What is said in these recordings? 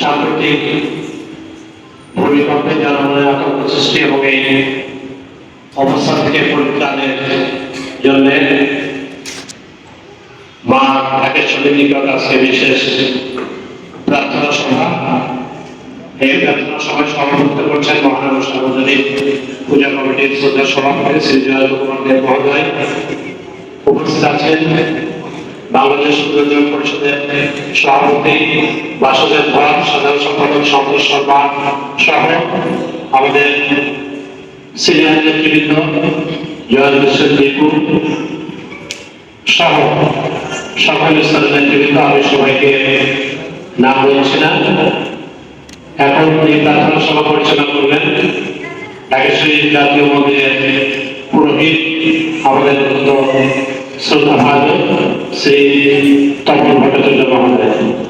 সাম্প্রতিক ভূমিকম্পে জনমনে আতঙ্ক সৃষ্টি এবং এই অবস্থা থেকে পরিত্রাণের জন্য মা ঢাকেশ্বরী নিকট আজকে বিশেষ প্রার্থনা সভা। এই প্রার্থনা সভায় সভাপতিত্ব করছেন মহানগর সার্বজনীন পূজা কমিটির শ্রদ্ধা সভাপতি শ্রী জয় কুমার দেব মহোদয়। উপস্থিত আছেন বাংলাদেশ দুর্যোগ পরিষদের সভাপতি বাসুদেব ধর সাধারণ সম্পাদক সন্তোষ শর্মা সহ আমাদের সিনিয়র নেতৃবৃন্দ জয় বিশ্বের দীপু সহ সকল আমি সবাইকে নাম বলছি না। এখন পরিচালনা করবেন। ঢাকেশ্বরী জাতীয় মন্দিরের পুরোহিত আমাদের শ্রদ্ধা ভাজন শ্রী তপন ভট্টাচার্য মহোদয়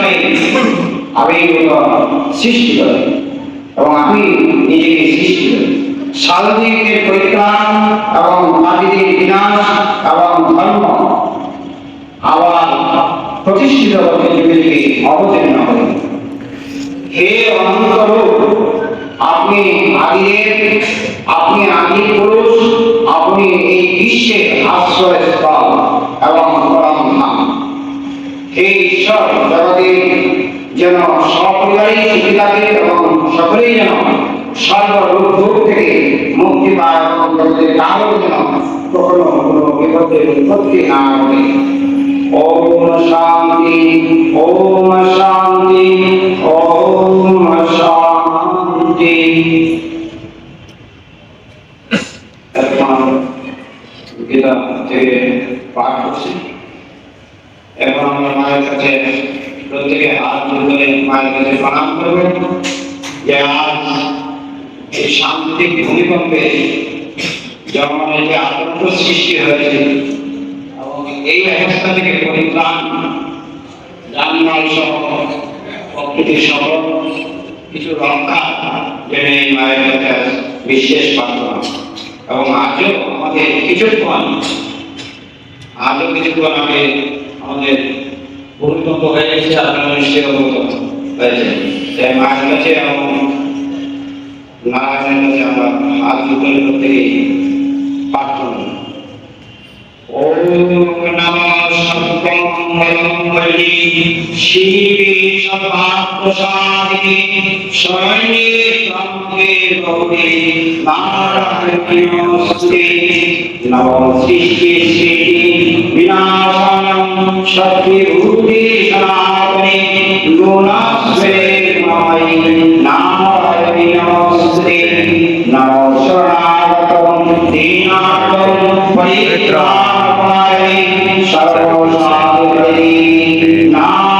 সময়ে প্রতিষ্ঠিত করতে যুগে যুগে অবতীর্ণ করেন হে আপনি আদিদের আপনি পুরুষ, আপনি এই বিশ্বের আশ্রয়স্থল এবং পরম ধাম। হে ঈশ্বর জগতের যেন সপরিবারে সুখী থাকে এবং সকলেই যেন সর্বরূপ ভোগ থেকে মুক্তি জগতের কারও যেন কখনো কোনো বিপদের উৎপত্তি না ঘটে ওম শান্তি ওম শান্তি ওম শান্তি। এখন গীতা থেকে পাঠ করছি। মায়ের কাছে প্রত্যেকে হাত করে মায়ের কাছে প্রণাম করব যে আজ এই সাম্প্রতিক ভূমিকম্পে যেমন যে আতঙ্ক সৃষ্টি হয়েছে এবং এই অবস্থা থেকে পরিত্রাণ যানবাহন সহ প্রকৃতি সহ কিছু রক্ষা যেন এই মায়ের কাছে বিশেষ প্রার্থনা। এবং আজও আমাদের কিছুক্ষণ আজও কিছুক্ষণ আগে আমাদের ভূমিকম্প হয়ে গেছে, আপনারা নিশ্চয়ই অবগত হয়েছে। তাই মায়ের কাছে এবং নারায়ণের আমরা হাত প্রত্যেকে পাঠ করব ওম নমঃ সর্বমঙ্গলমঙ্গলি শিবে ত্রম্বকে গৌরী নারায়ণী নমস্তে নমঃ সৃষ্টি সৃষ্টি বিনাশানং সত্যিভূতি সনাতনে গুণাশ্রে মায়ি নারায়ণী নমস্তে নমঃ শরণাগতং দীনার্তং পরিত্রাণায় সর্বসাধুকরী লিঙ্গায়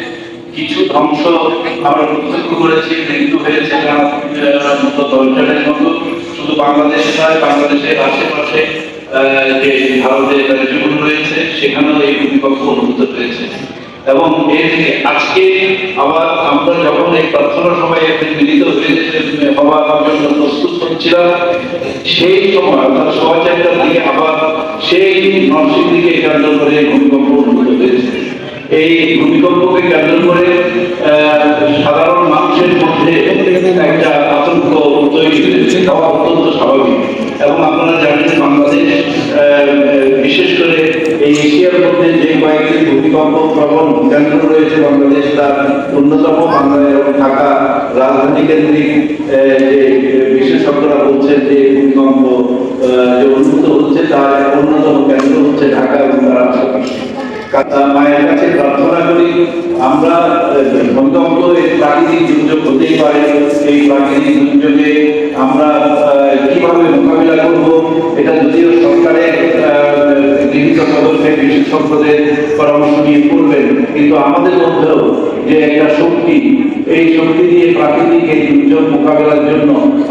কিছু ধ্বংস আমরা প্রত্যক্ষ করেছি মৃত্যু হয়েছে তারা, মতো শুধু বাংলাদেশে নয় বাংলাদেশের আশেপাশে যে ভারতের রাজ্যগুলো রয়েছে সেখানেও এই ভূমিকম্প অনুভূত হয়েছে। এবং এর আজকে আবার আমরা যখন এই প্রার্থনা সভায় মিলিত হয়ে হওয়ার জন্য প্রস্তুত হচ্ছিলাম সেই সময় সভা দিকে আবার সেই নরসিংদীকে কেন্দ্র করে ভূমিকম্প অনুভূত হয়েছে। এই ভূমিকম্পকে কেন্দ্র করে সাধারণ মানুষের মধ্যে একটা আতঙ্ক তৈরি হয়েছে হওয়া অত্যন্ত স্বাভাবিক। এবং আপনারা জানেন, বাংলাদেশ বিশেষ করে এই এশিয়ার মধ্যে যে কয়েকটি ভূমিকম্প প্রবণ কেন্দ্র রয়েছে, বাংলাদেশ তার অন্যতম, বাংলাদেশ এবং ঢাকা রাজধানী কেন্দ্রিক যে বিশেষজ্ঞরা বলছেন যে ভূমিকম্প যে অনুভূত হচ্ছে, তার অন্যতম কেন্দ্র হচ্ছে ঢাকা এবং কা- মায়ের কাছে প্রার্থনা করি। আমরা ভূমিকম্প প্রাকৃতিক দুর্যোগ হতেই পারে। এই প্রাকৃতিক দুর্যোগে আমরা কীভাবে মোকাবিলা করব, এটা যদিও সরকারের গৃহীত পদক্ষেপ বিশেষজ্ঞদের পরামর্শ নিয়ে করবেন। কিন্তু আমাদের মধ্যেও যে একটা শক্তি, এই শক্তি দিয়ে প্রাকৃতিক এই দুর্যোগ মোকাবিলার জন্য